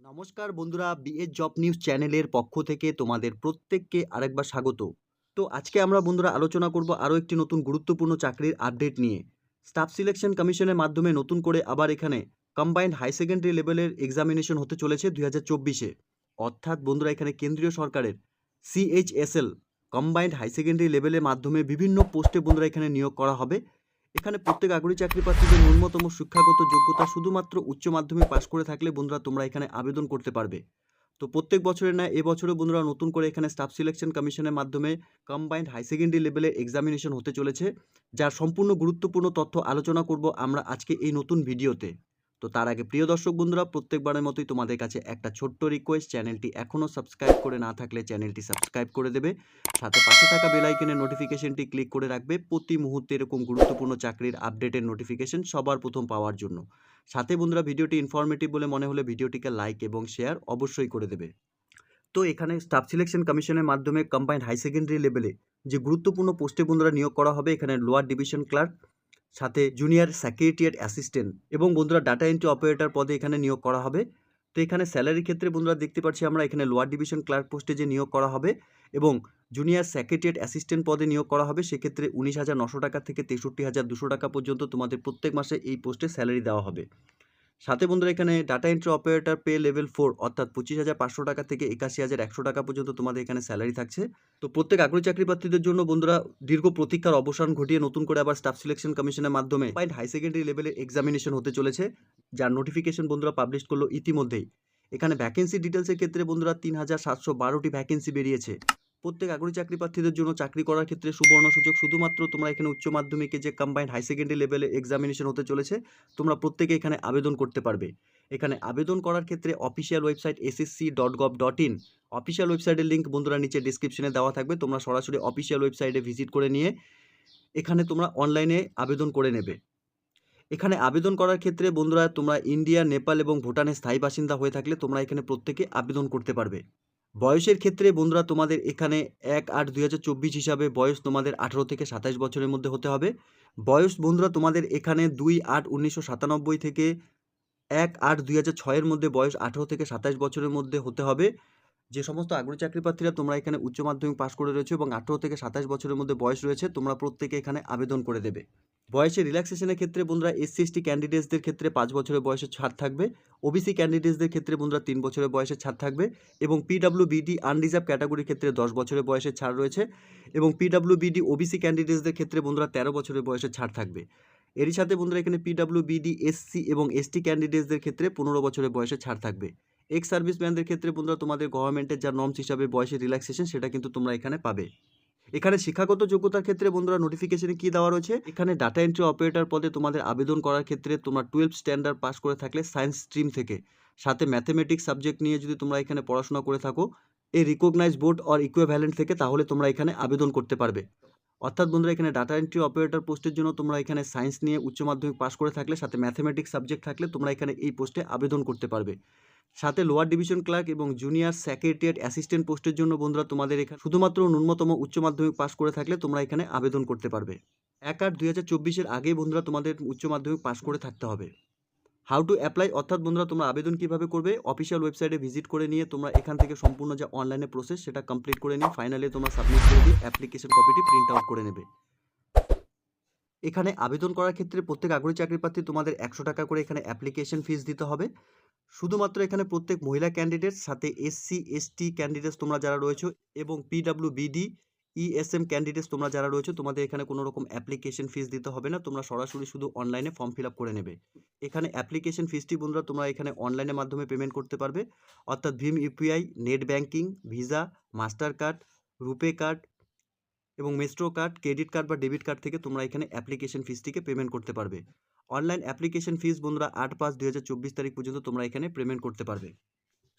নমস্কার বন্ধুরা BS job news চ্যানেলের পক্ষ থেকে তোমাদের প্রত্যেককে আরেকবার স্বাগত। তো আজকে আমরা বন্ধুরা আলোচনা করব আরও একটি নতুন গুরুত্বপূর্ণ চাকরির আপডেট নিয়ে। স্টাফ সিলেকশন কমিশনের মাধ্যমে নতুন করে আবার এখানে কম্বাইন্ড হাই সেকেন্ডারি লেভেলের এক্সামিনেশন হতে চলেছে দুই হাজার চব্বিশে। অর্থাৎ বন্ধুরা এখানে কেন্দ্রীয় সরকারের সিএইচএসএল কম্বাইন্ড হাই সেকেন্ডারি লেভেলের মাধ্যমে বিভিন্ন পোস্টে বন্ধুরা এখানে নিয়োগ করা হবে। এখানে প্রত্যেক আগ্রহী চাকরি প্রার্থীদের ন্যূনতম শিক্ষাগত যোগ্যতা শুধুমাত্র উচ্চ মাধ্যমিক পাশ করে থাকলে বন্ধুরা তোমরা এখানে আবেদন করতে পারবে। তো প্রত্যেক বছরের ন্যায় এবছরও বন্ধুরা নতুন করে এখানে স্টাফ সিলেকশন কমিশনের মাধ্যমে কম্বাইন্ড হাই সেকেন্ডারি লেভেলে এক্সামিনেশন হতে চলেছে। যার সম্পূর্ণ গুরুত্বপূর্ণ তথ্য আলোচনা করব আমরা আজকে এই নতুন ভিডিওতে তো তার আগে প্রিয় দর্শক বন্ধুরা, প্রত্যেকবারের মতোই তোমাদের কাছে একটা ছোট্ট রিকোয়েস্ট চ্যানেলটি এখনও সাবস্ক্রাইব করে না থাকলে চ্যানেলটি সাবস্ক্রাইব করে দেবে। সাথে পাশে থাকা বেল আইকনের নোটিফিকেশনটি ক্লিক করে রাখবে। প্রতি মুহূর্তে এরকম গুরুত্বপূর্ণ চাকরির আপডেটের নোটিফিকেশন সবার প্রথম পাওয়ার জন্য। সাথে বন্ধুরা, ভিডিওটি ইনফরমেটিভ বলে মনে হলে ভিডিওটিকে লাইক এবং শেয়ার অবশ্যই করে দেবে। তো এখানে স্টাফ সিলেকশন কমিশনের মাধ্যমে কম্বাইন্ড হাই সেকেন্ডারি লেভেলে যে গুরুত্বপূর্ণ পোস্টে বন্ধুরা নিয়োগ করা হবে, এখানে লোয়ার ডিভিশন ক্লার্ক সাথে জুনিয়র সেক্রেটারিয়েট অ্যাসিস্ট্যান্ট এবং বন্ধুরা ডাটা এন্ট্রি অপারেটর পদে এখানে নিয়োগ করা হবে। তো এখানে স্যালারির ক্ষেত্রে বন্ধুরা দেখতে পাচ্ছি আমরা এখানে লোয়ার ডিভিশন ক্লার্ক পোস্টে যে নিয়োগ করা হবে এবং জুনিয়র সেক্রেটারিয়েট অ্যাসিস্ট্যান্ট পদে নিয়োগ করা হবে, সেক্ষেত্রে উনিশ হাজার নশো টাকা থেকে তেষট্টি হাজার দুশো টাকা পর্যন্ত তোমাদের প্রত্যেক মাসে এই পোস্টে স্যালারি দেওয়া হবে। সাথে বন্ধুরা এখানে data entry operator pay level four অর্থাৎ পঁচিশ হাজার পাঁচশো টাকা থেকে একাশি হাজার একশো টাকা পর্যন্ত তোমাদের এখানে স্যালারি থাকছে। তো প্রত্যেক আগ্রহী চাকরি প্রার্থীদের জন্য বন্ধুরা দীর্ঘ প্রতীক্ষার অবসান ঘটিয়ে নতুন করে আবার স্টাফ সিলেকশন কমিশনের মাধ্যমে পয়েন্ট হাই সেকেন্ডারি লেভেলের এক্সামিনেশন হতে চলেছে, যার নোটিফিকেশন বন্ধুরা পাবলিশ করল ইতিমধ্যেই। এখানে ভ্যাকেন্সি ডিটেলসের ক্ষেত্রে বন্ধুরা তিন হাজার সাতশো বারোটি ভ্যাকেন্সি বেরিয়েছে। প্রত্যেক আগ্রহী চাকরি প্রার্থীদের জন্য চাকরি করার ক্ষেত্রে সুবর্ণ সুযোগ। শুধুমাত্র তোমরা এখানে উচ্চ মাধ্যমিকে যে কম্বাইন্ড হাই সেকেন্ডারি লেভেলে এক্সামিনেশন হতে চলেছে, তোমরা প্রত্যেকে এখানে আবেদন করতে পারবে। এখানে আবেদন করার ক্ষেত্রে official website SSC dot gov dot in official ওয়েবসাইটের লিঙ্ক বন্ধুরা নিচে ডিসক্রিপশনে দেওয়া থাকবে। তোমরা সরাসরি অফিসিয়াল ওয়েবসাইটে ভিজিট করে নিয়ে এখানে তোমরা অনলাইনে আবেদন করে নেবে। এখানে আবেদন করার ক্ষেত্রে বন্ধুরা তোমরা ইন্ডিয়া নেপাল এবং ভুটানের স্থায়ী বাসিন্দা হয়ে থাকলে তোমরা এখানে প্রত্যেকে আবেদন করতে পারবে। বয়সের ক্ষেত্রে বন্ধুরা তোমাদের এখানে এক আট দুই হিসাবে বয়স তোমাদের আঠারো থেকে সাতাশ বছরের মধ্যে হতে হবে। বয়স বন্ধুরা তোমাদের এখানে দুই আট উনিশশো সাতানব্বই থেকে এক আট দুই হাজার ছয়ের মধ্যে বয়স আঠেরো থেকে সাতাশ বছরের মধ্যে হতে হবে। যে সমস্ত আগ্রহী চাকরি প্রার্থীরা তোমরা এখানে উচ্চ মাধ্যমিক পাশ করে রয়েছে এবং আঠেরো থেকে সাতাশ বছরের মধ্যে বয়স রয়েছে, তোমরা প্রত্যেকে এখানে আবেদন করে দেবে। বয়সে রিল্যাক্সেশনের ক্ষেত্রে বন্ধুরা এসসি এসটি ক্যান্ডিডেটসদের ক্ষেত্রে পাঁচ বছরের বয়সের ছাড় থাকবে ওবিসি ক্যান্ডিডেটসদের ক্ষেত্রে বন্ধুরা তিন বছরের বয়সের ছাড় থাকবে এবং পিডাব্লিউ বিডি আনরিজার্ভ ক্যাটাগরির ক্ষেত্রে দশ বছরের বয়সের ছাড় রয়েছে এবং পিডাব্লিউ বিডি ওবিসি ক্যান্ডিডেটসদের ক্ষেত্রে বন্ধুরা তেরো বছরের বয়সের ছাড় থাকবে। এরই সাথে বন্ধুরা এখানে পিডাব্লিউ বিডি এসসি এবং এসটি ক্যান্ডিডেটসদের ক্ষেত্রে পনেরো বছরের বয়সে ছাড় থাকবে। এক্স সার্ভিসম্যানদের ক্ষেত্রে বন্ধুরা তোমাদের গভর্নমেন্টের যা নর্মস হিসাবে বয়সের রিল্যাক্সেশন সেটা কিন্তু তোমরা এখানে পাবে। এখানে শিক্ষাগত যোগ্যতার ক্ষেত্রে বন্ধুরা নোটিফিকেশনে কী দেওয়া রয়েছে? এখানে ডাটা এন্ট্রি অপারেটর পদে তোমাদের আবেদন করার ক্ষেত্রে তোমরা টুয়েলভ স্ট্যান্ডার্ড পাস করে থাকলে সায়েন্স স্ট্রিম থেকে। সাথে ম্যাথমেটিক্স সাবজেক্ট নিয়ে যদি তোমরা এখানে পড়াশোনা করে থাকো এই রিকগনাইজ বোর্ড অর ইকুইভ্যালেন্ট থেকে তাহলে তোমরা এখানে আবেদন করতে পারবে। অর্থাৎ বন্ধুরা এখানে ডাটা এন্ট্রি অপারেটর পোস্টের জন্য তোমরা এখানে সায়েন্স নিয়ে উচ্চ মাধ্যমিক পাস করে থাকলে, সাথে ম্যাথমেটিক্স সাবজেক্ট থাকলে তোমরা এখানে এই পোস্টে আবেদন করতে পারবে। সাথে লোয়ার ডিভিশন ক্লার্ক এবং জুনিয়র সেক্রেটারিয়েট অ্যাসিস্ট্যান্ট পোস্টের জন্য বন্ধুরা তোমাদের এখানে শুধুমাত্র ন্যূনতম উচ্চ মাধ্যমিক পাস করে থাকলে তোমরা এখানে আবেদন করতে পারবে। এক আট দুই হাজার চব্বিশের বন্ধুরা তোমাদের উচ্চ মাধ্যমিক পাস করে থাকতে হবে। হাউ টু অ্যাপ্লাই অর্থাৎ বন্ধুরা তোমরা আবেদন কীভাবে করবে অফিসিয়াল ওয়েবসাইটে ভিজিট করে নিয়ে তোমরা এখান থেকে সম্পূর্ণ যে অনলাইনে প্রসেস সেটা কমপ্লিট করে নিয়ে ফাইনালি তোমরা সাবমিট করে দিয়ে অ্যাপ্লিকেশন কপিটি প্রিন্ট আউট করে নেবে। এখানে আবেদন করার ক্ষেত্রে প্রত্যেক আগ্রহী চাকরি প্রার্থী তোমাদের একশো টাকা করে এখানে অ্যাপ্লিকেশন ফিস দিতে হবে। শুধুমাত্র এখানে প্রত্যেক মহিলা ক্যান্ডিডেট সাথে এসসি এসটি ক্যান্ডিডেটস তোমরা যারা রয়েছে এবং পিডাব্লিউ বিডি ইএসএম ক্যান্ডিডেটস তোমরা যারা রয়েছে, তোমাদের এখানে কোনো রকম অ্যাপ্লিকেশন ফিস দিতে হবে না। তোমরা সরাসরি শুধু অনলাইনে ফর্ম ফিল করে নেবে। এখানে অ্যাপ্লিকেশন ফিসটি বন্ধুরা তোমরা এখানে অনলাইনের মাধ্যমে পেমেন্ট করতে পারবে। অর্থাৎ Bhim UPI net banking Visa Master card RuPay card এবং মেস্ট্রো কার্ড ক্রেডিট কার্ড বা ডেবিট কার্ড থেকে তোমরা এখানে অ্যাপ্লিকেশন ফিসটিকে পেমেন্ট করতে পারবে। অনলাইন অ্যাপ্লিকেশন ফিস বন্ধুরা আট পাঁচ দুই তারিখ পর্যন্ত তোমরা এখানে পেমেন্ট করতে পারবে।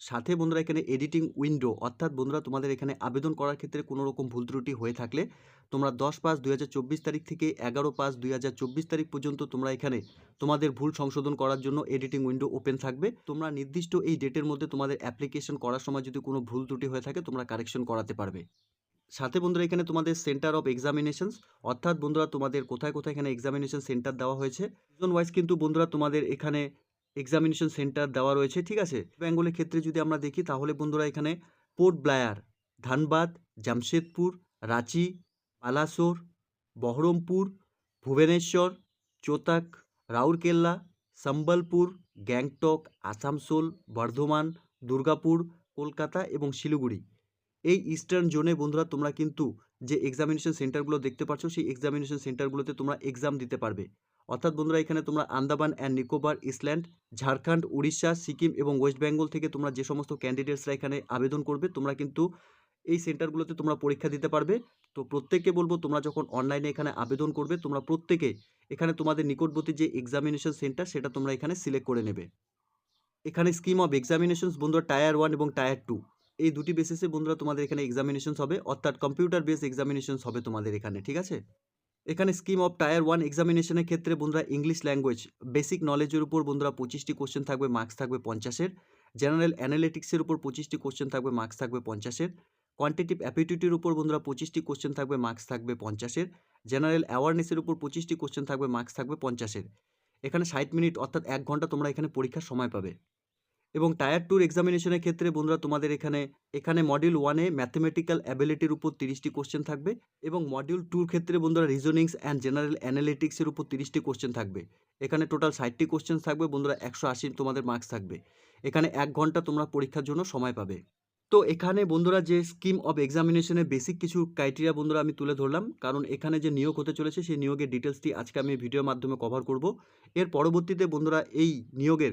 সাথে বন্ধুরা এখানে এডিটিং উইন্ডো, অর্থাৎ বন্ধুরা তোমাদের এখানে আবেদন করার ক্ষেত্রে কোনো রকম ভুল ত্রুটি হয়ে থাকলে তোমরা দশ পাঁচ দুই তারিখ থেকে এগারো পাঁচ দুই তারিখ পর্যন্ত তোমরা এখানে তোমাদের ভুল সংশোধন করার জন্য এডিটিং উইন্ডো ওপেন থাকবে। তোমরা নির্দিষ্ট এই ডেটের মধ্যে তোমাদের অ্যাপ্লিকেশন করার সময় যদি কোনো ভুল ত্রুটি হয়ে থাকে তোমরা কারেকশন করাতে পারবে। সাথে বন্ধুরা এখানে তোমাদের সেন্টার অফ এক্সামিনেশনস অর্থাৎ বন্ধুরা তোমাদের কোথায় কোথায় এখানে এক্সামিনেশন সেন্টার দেওয়া হয়েছে। সিজন ওয়াইজ কিন্তু বন্ধুরা তোমাদের এখানে এক্সামিনেশন সেন্টার দেওয়া রয়েছে, ঠিক আছে? বেঙ্গলের ক্ষেত্রে যদি আমরা দেখি, তাহলে বন্ধুরা এখানে পোর্ট ব্লায়ার ধানবাদ জামশেদপুর রাঁচি বালাসোর বহরমপুর ভুবনেশ্বর চোতাক রাউরকেল্লা সম্বলপুর গ্যাংটক আসানসোল বর্ধমান দুর্গাপুর কলকাতা এবং শিলিগুড়ি এই ইস্টার্ন জোনে বন্ধুরা তোমরা কিন্তু যে এক্সামিনেশন সেন্টারগুলো দেখতে পাচ্ছ সেই এক্সামিনেশন সেন্টারগুলোতে তোমরা এক্সাম দিতে পারবে। অর্থাৎ বন্ধুরা এখানে তোমরা আন্দামান অ্যান্ড নিকোবর, ইসল্যান্ড, ঝাড়খণ্ড, উড়িষ্যা, সিকিম এবং ওয়েস্ট বেঙ্গল থেকে তোমরা যে সমস্ত ক্যান্ডিডেটসরা এখানে আবেদন করবে, তোমরা কিন্তু এই সেন্টারগুলোতে তোমরা পরীক্ষা দিতে পারবে। তো প্রত্যেককে বলব, তোমরা যখন অনলাইনে এখানে আবেদন করবে, তোমরা প্রত্যেকে এখানে তোমাদের নিকটবর্তী যে এক্সামিনেশন সেন্টার সেটা তোমরা এখানে সিলেক্ট করে নেবে। এখানে স্কিম অফ এক্সামিনেশনস বন্ধুরা টায়ার ওয়ান এবং টায়ার টু এই দুটি বেসিসে বন্ধুরা তোমাদের এখানে এক্সামিনেশনস হবে, অর্থাৎ কম্পিউটার বেস এক্সামিনেশনস হবে তোমাদের এখানে, ঠিক আছে? এখানে স্কিম অফ টায়ার ওয়ান এক্সামিনেশনের ক্ষেত্রে বন্ধুরা ইংলিশ ল্যাঙ্গুয়েজ বেসিক নলেজের উপর বন্ধুরা পঁচিশটি কোশ্চেন থাকবে মার্কস থাকবে পঞ্চাশের জেনারেল অ্যানালিটিক্সের উপর পঁচিশটি কোশ্চেন থাকবে মার্কস থাকবে পঞ্চাশের কোয়ান্টিটিভ অ্যাপিটিউটির উপর বন্ধুরা পঁচিশটি কোশ্চেন থাকবে মার্কস থাকবে পঞ্চাশের জেনারেল অ্যাওয়ারনেসের উপর পঁচিশটি কোশ্চেন থাকবে মার্কস থাকবে পঞ্চাশের এখানে ষাট মিনিট অর্থাৎ এক ঘণ্টা তোমরা এখানে পরীক্ষার সময় পাবে। এবং টায়ার টুর এক্সামিনেশনের ক্ষেত্রে বন্ধুরা তোমাদের এখানে এখানে মডিউল ওয়ানে ম্যাথমেটিক্যাল অ্যাবিলিটির উপর তিরিশটি কোশ্চেন থাকবে এবং মডিউল টুর ক্ষেত্রে বন্ধুরা রিজনিংস অ্যান্ড জেনারেল অ্যানালিটিক্সের উপর তিরিশটি কোশ্চেন থাকবে। এখানে টোটাল ষাটটি কোশ্চেন থাকবে, বন্ধুরা একশো আশি তোমাদের মার্কস থাকবে। এখানে এক ঘণ্টা তোমরা পরীক্ষার জন্য সময় পাবে। তো এখানে বন্ধুরা যে স্কিম অব এক্সামিনেশনের বেসিক কিছু ক্রাইটেরিয়া বন্ধুরা আমি তুলে ধরলাম, কারণ এখানে যে নিয়োগ হতে চলেছে, সেই নিয়োগের ডিটেলসটি আজকে আমি ভিডিওর মাধ্যমে কভার করব। এর পরবর্তীতে বন্ধুরা এই নিয়োগের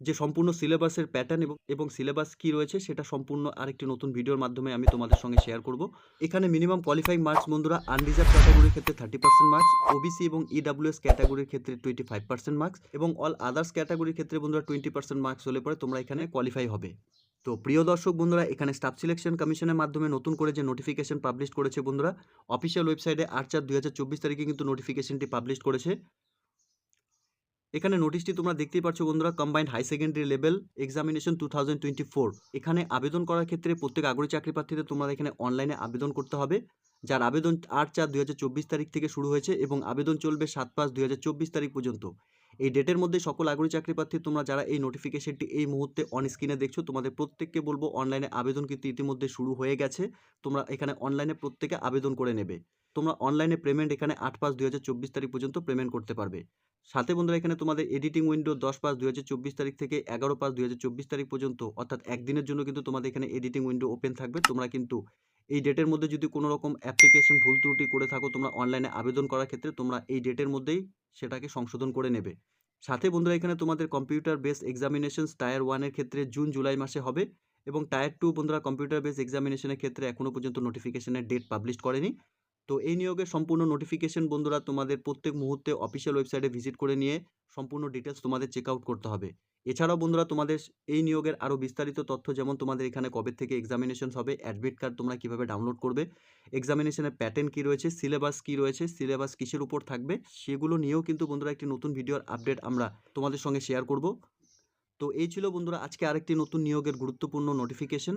যে সম্পূর্ণ সিলেবাসের প্যাটার্ন এবং এবং সিলেবাস কী রয়েছে সেটা সম্পূর্ণ আরেকটি নতুন ভিডিওর মাধ্যমে আমি তোমাদের সঙ্গে শেয়ার করব। এখানে মিনিমাম কোয়ালিফাইং মার্কস বন্ধুরা আনরিজার্ভ ক্যাটাগরির ক্ষেত্রে থার্টি পার্সেন্ট মার্কস ওবিসি এবং ইডাব্লিউএস ক্যাটাগরির ক্ষেত্রে টোয়েন্টি ফাইভ পার্সেন্ট মার্কস এবং অল আদার্স ক্যাটাগরির ক্ষেত্রে বন্ধুরা টোয়েন্টি পার্সেন্ট মার্কস হলে পরে তোমরা এখানে কোয়ালিফাই হবে। তো প্রিয় দর্শক বন্ধুরা, এখানে স্টাফ সিলেকশন কমিশনের মাধ্যমে নতুন করে যে নোটিফিকেশন পাবলিশ করেছে বন্ধুরা অফিসিয়াল ওয়েবসাইটে আট চার চব্বিশ তারিখে কিন্তু নোটিফিকেশনটি পাবলিশ করেছে। এখানে নোটিশটি তোমরা দেখতেই পাচ্ছ বন্ধুরা combined high secondary level examination two এখানে আবেদন করার ক্ষেত্রে প্রত্যেক আগ্রহী চাকরি প্রার্থীদের তোমরা এখানে অনলাইনে আবেদন করতে হবে। যার আবেদন আট চার দুই তারিখ থেকে শুরু হয়েছে এবং আবেদন চলবে সাত পাঁচ দুই তারিখ পর্যন্ত। এই ডেটের মধ্যে সকল আগ্রহী চাকরি প্রার্থী তোমরা যারা এই নোটিফিকেশনটি এই মুহূর্তে অন স্ক্রিনে দেখছ, তোমাদের প্রত্যেককে বলব অনলাইনে আবেদন কিন্তু ইতিমধ্যে শুরু হয়ে গেছে। তোমরা এখানে অনলাইনে প্রত্যেকে আবেদন করে নেবে। তোমরা অনলাইনে পেমেন্ট এখানে আট পাঁচ দুই হাজার চব্বিশ তারিখ পর্যন্ত পেমেন্ট করতে পারবে। সাথে বন্ধুরা, এখানে তোমাদের এডিটিং উইন্ডো দশ পাঁচ দুই হাজার চব্বিশ তারিখ থেকে এগারো পাঁচ দুই হাজার চব্বিশ তারিখ পর্যন্ত, অর্থাৎ একদিনের জন্য কিন্তু তোমাদের এখানে এডিটিং উইন্ডো ওপেন থাকবে। তোমরা কিন্তু এই ডেটের মধ্যে যদি কোনো রকম অ্যাপ্লিকেশন ভুল ত্রুটি করে থাকো, তোমরা অনলাইনে আবেদন করার ক্ষেত্রে তোমরা এই ডেটের মধ্যেই সেটাকে সংশোধন করে নেবে। সাথে বন্ধুরা, এখানে তোমাদের কম্পিউটার বেস এক্সামিনেশনস টায়ার ওয়ানের ক্ষেত্রে জুন জুলাই মাসে হবে এবং টায়ার টু বন্ধুরা কম্পিউটার বেস এক্সামিনেশনের ক্ষেত্রে এখনও পর্যন্ত নোটিফিকেশনের ডেট পাবলিশ করেনি। তো এই নিয়োগের সম্পূর্ণ নোটিফিকেশন বন্ধুরা তোমাদের প্রত্যেক মুহূর্তে অফিসিয়াল ওয়েবসাইটে ভিজিট করে নিয়ে সম্পূর্ণ ডিটেলস তোমাদের চেক আউট করতে হবে। এছাড়াও বন্ধুরা তোমাদের এই নিয়োগের আরও বিস্তারিত তথ্য যেমন তোমাদের এখানে কবে থেকে এক্সামিনেশন হবে অ্যাডমিট কার্ড তোমরা কীভাবে ডাউনলোড করবে এক্সামিনেশনের প্যাটার্ন কী রয়েছে সিলেবাস কী রয়েছে সিলেবাস কিসের উপর থাকবে, সেগুলো নিয়েও কিন্তু বন্ধুরা একটি নতুন ভিডিওর আপডেট আমরা তোমাদের সঙ্গে শেয়ার করব। তো এই ছিল বন্ধুরা আজকে আরেকটি নতুন নিয়োগের গুরুত্বপূর্ণ নোটিফিকেশন